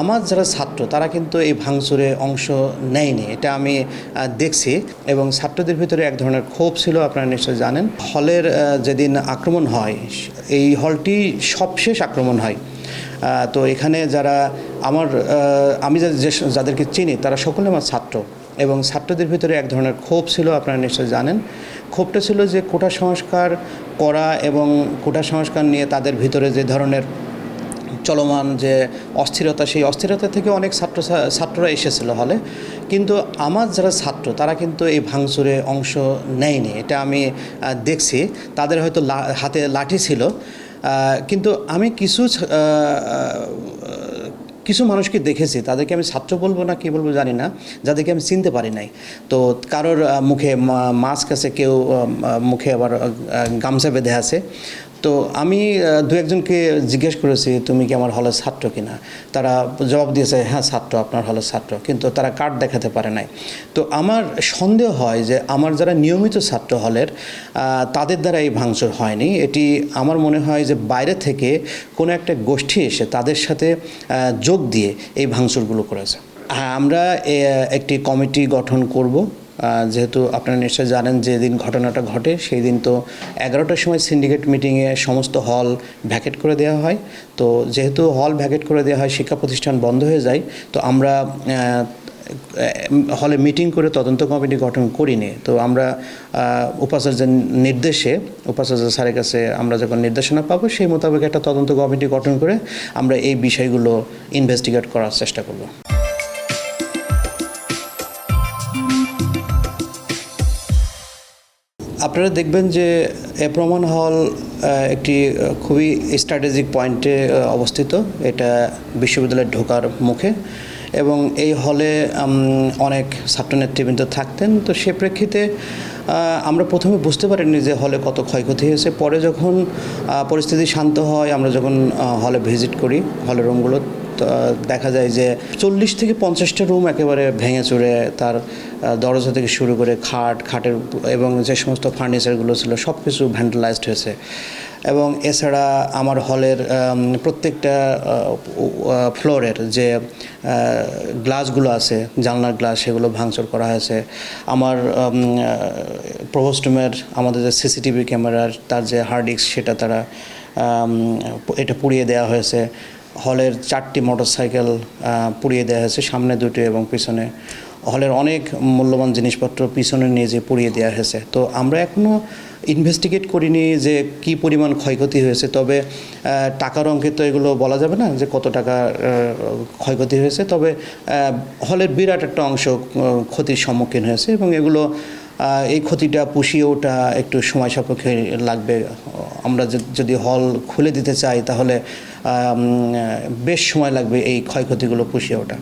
আমার যারা ছাত্র, তারা কিন্তু এই ভাঙচুরে অংশ নেয়নি। এটা আমি দেখছি এবং ছাত্রদের ভিতরে এক ধরনের ক্ষোভ ছিল, আপনারা নিশ্চয়ই জানেন। হলের যেদিন আক্রমণ হয়, এই হলটি সবশেষ আক্রমণ হয়। তো এখানে যারা আমার আমি যাদেরকে চিনি, তারা সকলে আমার ছাত্র এবং ছাত্রদের ভিতরে এক ধরনের ক্ষোভ ছিল, আপনারা নিশ্চয়ই জানেন। ক্ষোভটা ছিল যে কোটা সংস্কার করা এবং কোটা সংস্কার নিয়ে তাদের ভিতরে যে ধরনের চলমান যে অস্থিরতা, সেই অস্থিরতা থেকে অনেক ছাত্র ছাত্ররা এসেছিল হলে। কিন্তু আমার যারা ছাত্র, তারা কিন্তু এই ভাঙচুরে অংশ নেয়নি। এটা আমি দেখছি। তাদের হয়তো হাতে লাঠি ছিল। কিন্তু আমি কিছু কিছু মানুষকে দেখেছি। তাদেরকে আমি ছাত্র বলব না, কি বলব জানি না। যাদেরকে আমি চিনতে পারি নাই। তো কারোর মুখে মাস্ক আছে, কেউ মুখে আবার গামছা বেঁধে আছে। তো আমি দু একজনকে জিজ্ঞেস করেছি, তুমি কি আমার হলের ছাত্র কিনা? তারা জবাব দিয়েছে হ্যাঁ ছাত্র, আপনার হলের ছাত্র। কিন্তু তারা কার্ড দেখাতে পারে নাই। তো আমার সন্দেহ হয় যে, আমার যারা নিয়মিত ছাত্র হলের তাদের দ্বারা এই ভাঙচুর হয়নি। এটি আমার মনে হয় যে, বাইরে থেকে কোনো একটা গোষ্ঠী এসে তাদের সাথে যোগ দিয়ে এই ভাঙচুরগুলো করেছে। আমরা একটি কমিটি গঠন করব। যেহেতু আপনারা নিশ্চয়ই জানেন যে দিন ঘটনাটা ঘটে সেই দিন তো এগারোটার সময় সিন্ডিকেট মিটিংয়ে সমস্ত হল ভ্যাকেট করে দেওয়া হয়। তো যেহেতু হল ভ্যাকেট করে দেওয়া হয়, শিক্ষা প্রতিষ্ঠান বন্ধ হয়ে যায়, তো আমরা হলে মিটিং করে তদন্ত কমিটি গঠন করিনি। তো আমরা উপাচার্যের নির্দেশে, উপাচার্য স্যারের কাছে আমরা যখন নির্দেশনা পাবো, সেই মোতাবেক একটা তদন্ত কমিটি গঠন করে আমরা এই বিষয়গুলো ইনভেস্টিগেট করার চেষ্টা করব। আপনারা দেখবেন যে এপ্রমান হল একটি খুবই স্ট্র্যাটেজিক পয়েন্টে অবস্থিত। এটা বিশ্ববিদ্যালয়ে ঢোকার মুখে। এবং এই হলে অনেক ছাত্রনেতৃবৃন্দ থাকতেন। তো সে প্রেক্ষিতে আমরা প্রথমে বুঝতে পারিনি যে হলে কত ক্ষয়ক্ষতি হয়েছে। পরে যখন পরিস্থিতি শান্ত হয়, আমরা যখন হলে ভিজিট করি হলের রুমগুলো দেখা যায় যে চল্লিশ থেকে পঞ্চাশটা রুম একেবারে ভেঙে চুরে তার দরজা থেকে শুরু করে খাট, খাটের, এবং যে সমস্ত ফার্নিচারগুলো ছিল সব কিছু ভ্যান্ডালাইজড হয়েছে। এবং এছাড়া আমার হলের প্রত্যেকটা ফ্লোরের যে গ্লাসগুলো আছে, জানলার গ্লাস, সেগুলো ভাঙচুর করা হয়েছে। আমার প্রভোস্টুমের আমাদের যে সিসিটিভি ক্যামেরার, তার যে হার্ড ডিস্ক, সেটা তারা এটা পুড়িয়ে দেওয়া হয়েছে। হলের চারটি মোটরসাইকেল পুড়িয়ে দেওয়া হয়েছে, সামনে দুটি এবং পিছনে। হলের অনেক মূল্যবান জিনিসপত্র পিছনে নিয়ে যে পুড়িয়ে দেওয়া হয়েছে। তো আমরা এখনও ইনভেস্টিগেট করিনি যে কি পরিমাণ ক্ষয়ক্ষতি হয়েছে, তবে টাকার অঙ্কে তো এগুলো বলা যাবে না যে কত টাকা ক্ষয়ক্ষতি হয়েছে, তবে হলের বিরাট একটা অংশ ক্ষতির সম্মুখীন হয়েছে এবং এগুলো এই ক্ষতিটা পুষিয়ে ওটা একটু সময় সাপেক্ষে লাগবে। আমরা যদি হল খুলে দিতে চাই তাহলে বেশ সময় লাগবে এই ক্ষয়ক্ষতিগুলো পুষিয়ে ওঠা।